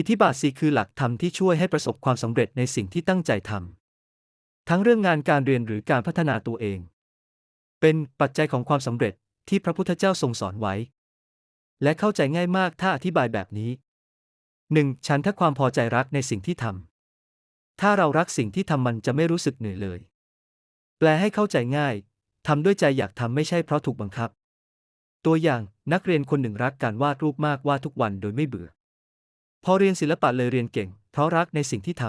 อิทธิบาทสีคือหลักธรรมที่ช่วยให้ประสบความสำเร็จในสิ่งที่ตั้งใจทำทั้งเรื่องงานการเรียนหรือการพัฒนาตัวเอง เป็นปัจจัยของความสำเร็จที่พระพุทธเจ้าทรงสอนไว้ และเข้าใจง่ายมากถ้าอธิบายแบบนี้ 1. ฉันถ้าความพอใจรักในสิ่งที่ทำถ้าเรารักสิ่งที่ทำมันจะไม่รู้สึกเหนื่อยเลย แปลให้เข้าใจง่ายทำด้วยใจอยากทำไม่ใช่เพราะถูกบังคับ ตัวอย่างนักเรียนคนหนึ่งรักการวาดรูปมากวาดทุกวันโดยไม่เบื่อ พอเรียนศิลปะเลยเรียนเก่ง เพราะรักในสิ่งที่ท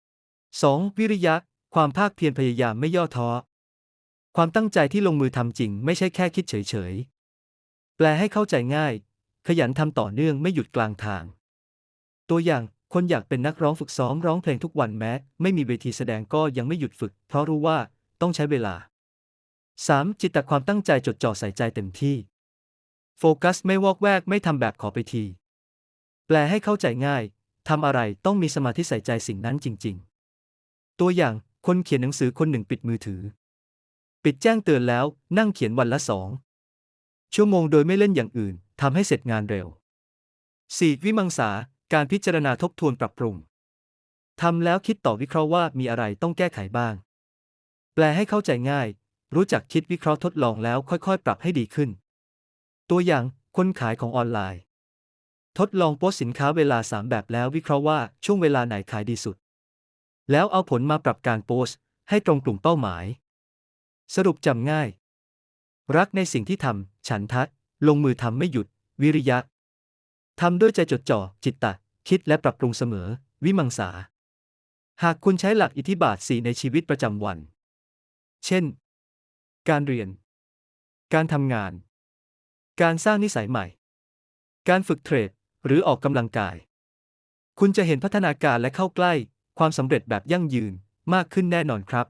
ำ 2. วิริยะ ความภาคเพียรพยายามไม่ย่อท้อ ความตั้งใจที่ลงมือทำจริง ไม่ใช่แค่คิดเฉยๆ แปลให้เข้าใจง่าย ขยันทำต่อเนื่องไม่หยุดกลางทาง ตัวอย่างคนอยากเป็นนักร้องฝึกซ้อมร้องเพลงทุกวันแม้ ไม่มีเวทีแสดงก็ยังไม่หยุดฝึก เพราะรู้ว่าต้องใช้เวลา 3. จิตตความตั้งใจจดจ่อใส่ใจเต็มที่ โฟกัสไม่วอกแวกไม่ทำแบบขอไปที แปลให้เข้าใจง่าย ทำอะไรต้องมีสมาธิใส่ใจสิ่งนั้นจริง ๆ ตัวอย่างคนเขียนหนังสือคนหนึ่งปิดมือถือ ปิดแจ้งเตือนแล้วนั่งเขียนวันละสองชั่วโมงโดยไม่เล่นอย่างอื่นทำให้เสร็จงานเร็ว 4. วิมังสา การพิจารณาทบทวนปรับปรุงทำแล้วคิดต่อวิเคราะห์ว่ามีอะไรต้องแก้ไขบ้าง แปลให้เข้าใจง่าย รู้จักคิดวิเคราะห์ทดลองแล้วค่อยๆ ปรับให้ดีขึ้น ตัวอย่างคนขายของออนไลน์ ทดลองโพสสินค้าเวลา 3 แบบแล้ววิเคราะห์ว่าช่วงเวลาไหนขายดีสุด แล้วเอาผลมาปรับการโพสให้ตรงกลุ่มเป้าหมาย สรุปจำง่าย รักในสิ่งที่ทำ ฉันทะ ลงมือทำไม่หยุด วิริยะทำด้วยใจจดจ่อ จิตตะ คิดและปรับปรุงเสมอ วิมังสา หากคุณใช้หลักอิทธิบาทสีในชีวิตประจำวัน เช่น การเรียน การทำงาน การสร้างนิสัยใหม่ การฝึกเทรด หรือออกกำลังกาย คุณจะเห็นพัฒนาการและเข้าใกล้ ความสำเร็จแบบยั่งยืนมากขึ้นแน่นอนครับ